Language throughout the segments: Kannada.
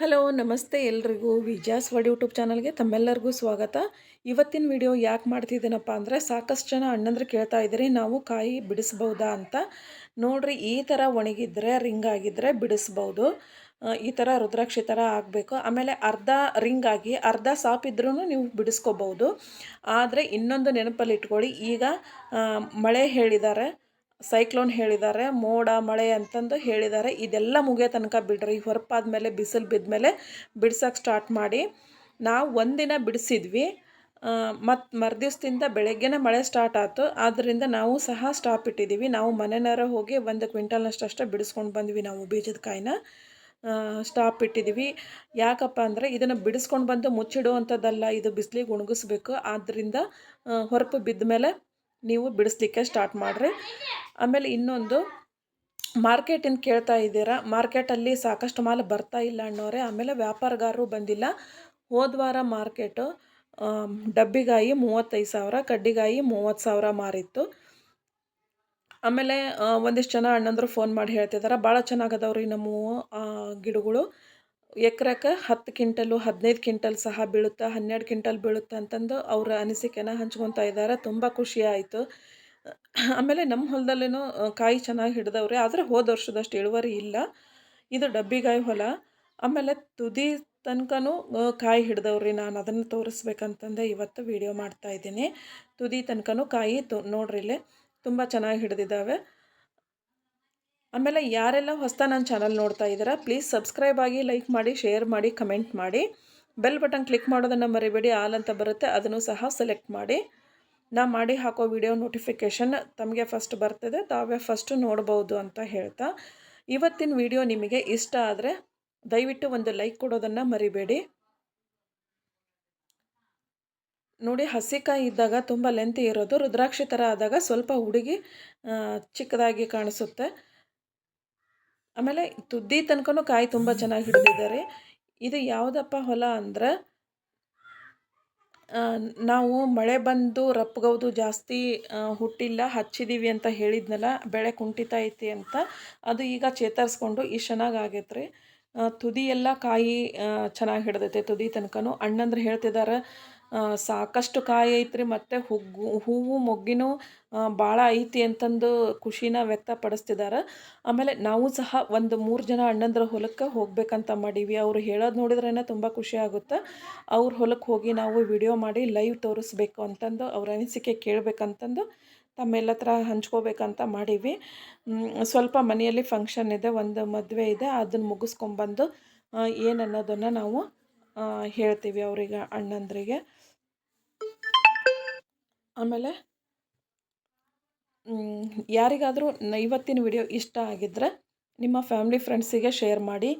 ಹಲೋ, ನಮಸ್ತೆ ಎಲ್ರಿಗೂ. ವಿಜಾಸ್ ವಡ್ ಯೂಟ್ಯೂಬ್ ಚಾನಲ್ಗೆ ತಮ್ಮೆಲ್ಲರಿಗೂ ಸ್ವಾಗತ. ಇವತ್ತಿನ ವಿಡಿಯೋ ಯಾಕೆ ಮಾಡ್ತಿದ್ದೀನಪ್ಪ ಅಂದರೆ ಸಾಕಷ್ಟು ಜನ ಅಣ್ಣಂದ್ರೆ ಕೇಳ್ತಾ ಇದ್ದೀರಿ, ನಾವು ಕಾಯಿ ಬಿಡಿಸ್ಬೋದಾ ಅಂತ. ನೋಡ್ರಿ, ಈ ಥರ ಒಣಗಿದ್ರೆ, ರಿಂಗ್ ಆಗಿದ್ದರೆ ಬಿಡಿಸ್ಬೋದು. ಈ ಥರ ರುದ್ರಾಕ್ಷಿ ಥರ ಆಗಬೇಕು. ಆಮೇಲೆ ಅರ್ಧ ರಿಂಗ್ ಆಗಿ, ಅರ್ಧ ಸಾಪ್ ಇದ್ರೂ ನೀವು ಬಿಡಿಸ್ಕೋಬೋದು. ಆದರೆ ಇನ್ನೊಂದು ನೆನಪಲ್ಲಿ ಇಟ್ಕೊಳ್ಳಿ, ಈಗ ಮಳೆ ಹೇಳಿದ್ದಾರೆ ಸೈಕ್ಲೋನ್ ಹೇಳಿದ್ದಾರೆ, ಮೋಡ, ಮಳೆ ಅಂತಂದು ಹೇಳಿದ್ದಾರೆ. ಇದೆಲ್ಲ ಮುಗಿಯೋ ತನಕ ಬಿಡ್ರಿ. ಹೊರಪಾದ್ಮೇಲೆ, ಬಿಸಿಲು ಬಿದ್ಮೇಲೆ ಬಿಡ್ಸೋಕೆ ಸ್ಟಾರ್ಟ್ ಮಾಡಿ. ನಾವು ಒಂದಿನ ಬಿಡಿಸಿದ್ವಿ. ಮತ್ತು ಮರುದಿವ್ಸದಿಂದ ಬೆಳಗ್ಗೆನೆ ಮಳೆ ಸ್ಟಾರ್ಟ್ ಆಯಿತು ಆದ್ದರಿಂದ ನಾವು ಸಹ ಸ್ಟಾಪ್ ಇಟ್ಟಿದ್ದೀವಿ. ನಾವು ಮನೆನಾರ ಹೋಗಿ ಒಂದು ಕ್ವಿಂಟಲ್ನಷ್ಟಷ್ಟೇ ಬಿಡಿಸ್ಕೊಂಡು ಬಂದ್ವಿ ನಾವು ಬೀಜದ ಕಾಯಿನ. ಸ್ಟಾಪ್ ಇಟ್ಟಿದ್ದೀವಿ. ಯಾಕಪ್ಪ ಅಂದರೆ ಇದನ್ನು ಬಿಡಿಸ್ಕೊಂಡು ಬಂದು ಮುಚ್ಚಿಡುವಂಥದ್ದಲ್ಲ ಇದು ಬಿಸಿಲಿಗೆ ಒಣಗಿಸ್ಬೇಕು. ಆದ್ದರಿಂದ ಹೊರಪು ಬಿದ್ದ ಮೇಲೆ ನೀವು ಬಿಡಿಸ್ಲಿಕ್ಕೆ ಸ್ಟಾರ್ಟ್ ಮಾಡಿರಿ. ಆಮೇಲೆ ಇನ್ನೊಂದು ಮಾರ್ಕೆಟಿಂದ ಕೇಳ್ತಾ ಇದ್ದೀರಾ? ಮಾರ್ಕೆಟಲ್ಲಿ ಸಾಕಷ್ಟು ಮಾಲ್ ಬರ್ತಾ ಇಲ್ಲ ಅನ್ನೋರೆ. ಆಮೇಲೆ ವ್ಯಾಪಾರಗಾರರು ಬಂದಿಲ್ಲ. ಹೋದ ವಾರ ಮಾರ್ಕೆಟು ಡಬ್ಬಿಗಾಯಿ ಮೂವತ್ತೈದು ಸಾವಿರ, ಕಡ್ಡಿಗಾಯಿ ಮೂವತ್ತು ಸಾವಿರ ಮಾರಿತ್ತು. ಆಮೇಲೆ ಒಂದಿಷ್ಟು ಜನ ಅಣ್ಣಂದ್ರು ಫೋನ್ ಮಾಡಿ ಹೇಳ್ತಿದ್ದಾರೆ ಭಾಳ ಚೆನ್ನಾಗದವ್ರಿ ನಮ್ಮ ಗಿಡಗಳು. ಎಕರೆಕ್ಕೆ ಹತ್ತು ಕಿಂಟಲು, ಹದಿನೈದು ಕ್ವಿಂಟಲ್ ಸಹ ಬೀಳುತ್ತೆ, ಹನ್ನೆರಡು ಕ್ವಿಂಟಲ್ ಬೀಳುತ್ತೆ ಅಂತಂದು ಅವರ ಅನಿಸಿಕೆನ ಹಂಚ್ಕೊತಾ ಇದ್ದಾರೆ ತುಂಬ ಖುಷಿ ಆಯಿತು. ಆಮೇಲೆ ನಮ್ಮ ಹೊಲದಲ್ಲೇನೋ ಕಾಯಿ ಚೆನ್ನಾಗಿ ಹಿಡ್ದವ್ರೆ. ಆದರೆ ಹೋದ ವರ್ಷದಷ್ಟು ಇಳುವರಿ ಇಲ್ಲ. ಇದು ಡಬ್ಬಿಗಾಯಿ ಹೊಲ. ಆಮೇಲೆ ತುದಿ ತನಕನೂ ಕಾಯಿ ಹಿಡ್ದವ್ರಿ. ನಾನು ಅದನ್ನು ತೋರಿಸ್ಬೇಕಂತಂದೆ ಇವತ್ತು ವಿಡಿಯೋ ಮಾಡ್ತಾ ಇದ್ದೀನಿ. ತುದಿ ತನಕನೂ ಕಾಯಿ ತೋ ನೋಡ್ರಿ ಇಲ್ಲಿ ತುಂಬ ಚೆನ್ನಾಗಿ ಹಿಡಿದಿದ್ದಾವೆ ಆಮೇಲೆ ಯಾರೆಲ್ಲ ಹೊಸ್ತ ನನ್ನ ಚಾನಲ್ ನೋಡ್ತಾ ಇದ್ದೀರಾ ಪ್ಲೀಸ್ ಸಬ್ಸ್ಕ್ರೈಬ್ ಆಗಿ ಲೈಕ್ ಮಾಡಿ ಶೇರ್ ಮಾಡಿ ಕಮೆಂಟ್ ಮಾಡಿ. ಬೆಲ್ ಬಟನ್ ಕ್ಲಿಕ್ ಮಾಡೋದನ್ನು ಮರಿಬೇಡಿ ಆಲ್ ಅಂತ ಬರುತ್ತೆ, ಅದನ್ನು ಸಹ ಸೆಲೆಕ್ಟ್ ಮಾಡಿ. ನಾ ಮಾಡಿ ಹಾಕೋ ವಿಡಿಯೋ ನೋಟಿಫಿಕೇಷನ್ ತಮಗೆ ಫಸ್ಟ್ ಬರ್ತದೆ, ತಾವೇ ಫಸ್ಟು ನೋಡ್ಬೋದು ಅಂತ ಹೇಳ್ತಾ. ಇವತ್ತಿನ ವಿಡಿಯೋ ನಿಮಗೆ ಇಷ್ಟ ಆದರೆ ದಯವಿಟ್ಟು ಒಂದು ಲೈಕ್ ಕೊಡೋದನ್ನು ಮರಿಬೇಡಿ. ನೋಡಿ, ಹಸಿಕಾಯಿ ಇದ್ದಾಗ ತುಂಬ ಲೆಂತಿ ಇರೋದು, ರುದ್ರಾಕ್ಷಿ ಥರ ಆದಾಗ ಸ್ವಲ್ಪ ಹುಡುಗಿ ಚಿಕ್ಕದಾಗಿ ಕಾಣಿಸುತ್ತೆ. ಆಮೇಲೆ ತುದ್ದಿ ತನಕನೂ ಕಾಯಿ ತುಂಬ ಚೆನ್ನಾಗಿ ಹಿಡಿದಿದ್ದಾರೆ. ಇದು ಯಾವುದಪ್ಪ ಹೊಲ ಅಂದ್ರೆ ನಾವು ಮಳೆ ಬಂದು ರಪ್ಪಗೌದು ಜಾಸ್ತಿ ಹುಟ್ಟಿಲ್ಲ ಹಚ್ಚಿದ್ದೀವಿ ಅಂತ ಹೇಳಿದ್ನಲ್ಲ, ಬೆಳೆ ಕುಂಠಿತ ಐತಿ ಅಂತ, ಅದು ಈಗ ಚೇತರಿಸ್ಕೊಂಡು ಇಷ್ಟು ಚೆನ್ನಾಗಿ ಆಗೈತೆ ರೀ ತುದಿ ಎಲ್ಲ ಕಾಯಿ ಚೆನ್ನಾಗಿ ಹಿಡ್ದೈತೆ, ತುದಿ ತನಕನೂ. ಅಣ್ಣಂದ್ರೆ ಹೇಳ್ತಿದ್ದಾರೆ ಸಾಕಷ್ಟು ಕಾಯಿ ಐತ್ರಿ, ಮತ್ತು ಹುಗ್ಗು, ಹೂವು, ಮೊಗ್ಗಿನೂ ಭಾಳ ಐತಿ ಅಂತಂದು ಖುಷಿನ ವ್ಯಕ್ತಪಡಿಸ್ತಿದ್ದಾರೆ ಆಮೇಲೆ ನಾವು ಸಹ ಒಂದು ಮೂರು ಜನ ಅಣ್ಣಂದ್ರ ಹೊಲಕ್ಕೆ ಹೋಗ್ಬೇಕಂತ ಮಾಡೀವಿ. ಅವರು ಹೇಳೋದು ನೋಡಿದ್ರೇ ತುಂಬ ಖುಷಿ ಆಗುತ್ತೆ. ಅವ್ರ ಹೊಲಕ್ಕೆ ಹೋಗಿ ನಾವು ವಿಡಿಯೋ ಮಾಡಿ ಲೈವ್ ತೋರಿಸ್ಬೇಕು ಅಂತಂದು, ಅವ್ರ ಅನಿಸಿಕೆ ಕೇಳಬೇಕಂತಂದು ತಮ್ಮೆಲ್ಲ ಹತ್ರ ಹಂಚ್ಕೋಬೇಕಂತ ಮಾಡೀವಿ. ಸ್ವಲ್ಪ ಮನೆಯಲ್ಲಿ ಫಂಕ್ಷನ್ ಇದೆ, ಒಂದು ಮದುವೆ ಇದೆ ಅದನ್ನು ಮುಗಿಸ್ಕೊಂಬಂದು ಏನನ್ನೋದನ್ನು ನಾವು ಹೇಳ್ತೀವಿ ಅವರಿಗೆ, ಅಣ್ಣಂದ್ರಿಗೆ. ಆಮೇಲೆ ಯಾರಿಗಾದರೂ ಇವತ್ತಿನ ವಿಡಿಯೋ ಇಷ್ಟ ಆಗಿದ್ದರೆ ನಿಮ್ಮ ಫ್ಯಾಮ್ಲಿ ಫ್ರೆಂಡ್ಸಿಗೆ ಶೇರ್ ಮಾಡಿ.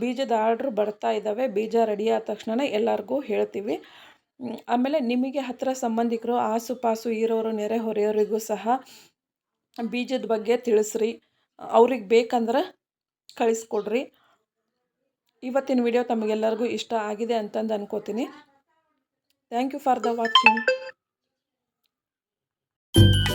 ಬೀಜದ ಆರ್ಡ್ರ್ ಬರ್ತಾ ಇದ್ದಾವೆ, ಬೀಜ ರೆಡಿ ಆದ ತಕ್ಷಣ ಎಲ್ಲರಿಗೂ ಹೇಳ್ತೀವಿ. ಆಮೇಲೆ ನಿಮಗೆ ಹತ್ತಿರ ಸಂಬಂಧಿಕರು ಆಸು ಪಾಸು ಇರೋರು, ನೆರೆ ಹೊರೆಯವರಿಗೂ ಸಹ ಬೀಜದ ಬಗ್ಗೆ ತಿಳಿಸ್ರಿ. ಅವ್ರಿಗೆ ಬೇಕಂದ್ರೆ ಕಳಿಸ್ಕೊಡ್ರಿ. ಇವತ್ತಿನ ವಿಡಿಯೋ ತಮಗೆಲ್ಲರಿಗೂ ಇಷ್ಟ ಆಗಿದೆ ಅಂತಂದು ಅನ್ಕೋತೀನಿ. Thank you for the watching